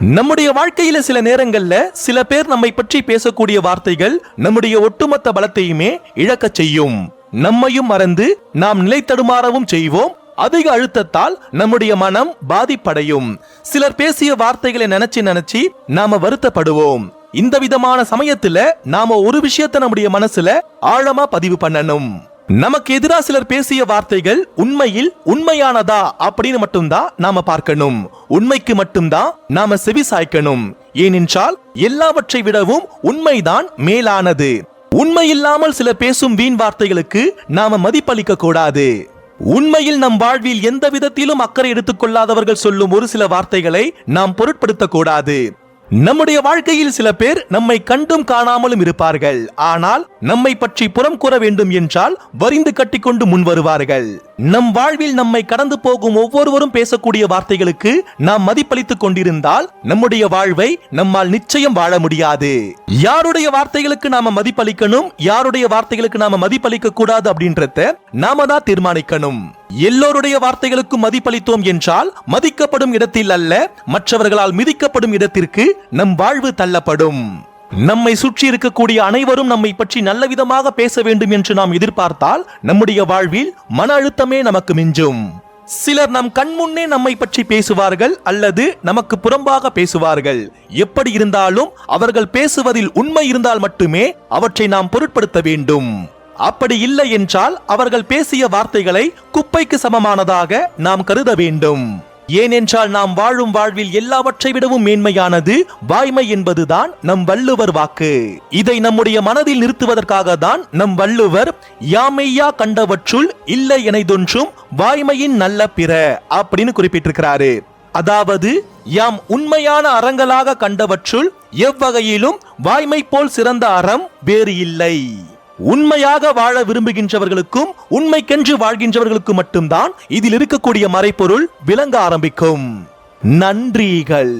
நம்முடைய வாழ்க்கையில சில நேரங்கள்ல சில பேர் நம்மை பற்றி பேசக்கூடிய வார்த்தைகள் நம்முடைய ஒட்டுமொத்த பலத்தையுமே இழக்கச் செய்யும். நம்மையும் மறந்து நாம் நிலை தடுமாறவும் செய்வோம். அதிக அழுத்தத்தால் நம்முடைய மனம் பாதிப்படையும். சிலர் பேசிய வார்த்தைகளை நினைச்சு நினைச்சு நாம வருத்தப்படுவோம். இந்த விதமான சமயத்துல நாம ஒரு விஷயத்தை நம்முடைய மனசுல ஆழமா பதிவு பண்ணணும். நமக்கு எதிராக சிலர் பேசிய வார்த்தைகள் உண்மையில் உண்மையானதா அப்படின்னு மட்டும்தான் நாம பார்க்கணும். உண்மைக்கு மட்டும்தான் நாம செவி சாய்க்கணும். ஏனென்றால் எல்லாவற்றை விடவும் உண்மைதான் மேலானது. உண்மை இல்லாமல் சில பேசும் வீண் வார்த்தைகளுக்கு நாம மதிப்பளிக்க கூடாது. உண்மையில் நம் வாழ்வில் எந்த விதத்திலும் அக்கறை எடுத்துக்கொள்ளாதவர்கள் சொல்லும் ஒரு சில வார்த்தைகளை நாம் பொருட்படுத்தக் கூடாது. நம்முடைய வாழ்க்கையில் சில பேர் நம்மை கண்டும் காணாமலும் இருப்பார்கள். ஆனால் நம்மை பற்றி புறம் கூற வேண்டும் என்றால் வரிந்து கட்டிக்கொண்டு முன் வருவார்கள் நம் வாழ்வில் நம்மை கடந்து போகும் ஒவ்வொருவரும் பேசக்கூடிய வார்த்தைகளுக்கு நாம் மதிப்பளித்துக் கொண்டிருந்தால் நம்முடைய வாழ்வை நம்மால் நிச்சயம் வாழ முடியாது. யாருடைய வார்த்தைகளுக்கு நாம மதிப்பளிக்கணும் யாருடைய வார்த்தைகளுக்கு நாம மதிப்பளிக்க கூடாது அப்படின்றத நாம தான் தீர்மானிக்கணும். எல்லோருடைய வார்த்தைகளுக்கும் மதிப்பளித்தோம் என்றால் மதிக்கப்படும் இடத்தில் அல்ல மற்றவர்களால் மிதிக்கப்படும் இடத்திற்கு நம் வாழ்வு தள்ளப்படும். நம்மை சுற்றி இருக்கக்கூடிய அனைவரும் நம்மை பற்றி நல்ல விதமாக பேச வேண்டும் என்று நாம் எதிர்பார்த்தால் நம்முடைய வாழ்வில் மன அழுத்தமே நமக்கு மிஞ்சும். சிலர் நம் கண்முன்னே நம்மை பற்றி பேசுவார்கள் அல்லது நமக்கு புறம்பாக பேசுவார்கள். எப்படி இருந்தாலும் அவர்கள் பேசுவதில் உண்மை இருந்தால் மட்டுமே அவற்றை நாம் பொருட்படுத்த வேண்டும். அப்படி இல்லை என்றால் அவர்கள் பேசிய வார்த்தைகளை குப்பைக்கு சமமானதாக நாம் கருத வேண்டும். ஏனென்றால் நாம் வாழும் வாழ்வில் எல்லாவற்றை விடவும் மேன்மையானது வாய்மை என்பதுதான் நம் வள்ளுவர் வாக்கு. இதை நம்முடைய மனதில் நிறுத்துவதற்காக தான் நம் வள்ளுவர் யாமையா கண்டவற்றுள் இல்லை எனதொன்றும் வாய்மையின் நல்ல பிற அப்படின்னு குறிப்பிட்டிருக்கிறாரு. அதாவது யாம் உண்மையான அறங்களாக கண்டவற்றுள் எவ்வகையிலும் வாய்மை போல் சிறந்த அறம் வேறு இல்லை. உண்மையாக வாழ விரும்புகின்றவர்களுக்கும் உண்மைக்கென்று வாழ்கின்றவர்களுக்கும் மட்டும்தான் இதில் இருக்கக்கூடிய மறைப்பொருள் விளங்க ஆரம்பிக்கும். நன்றிகள்.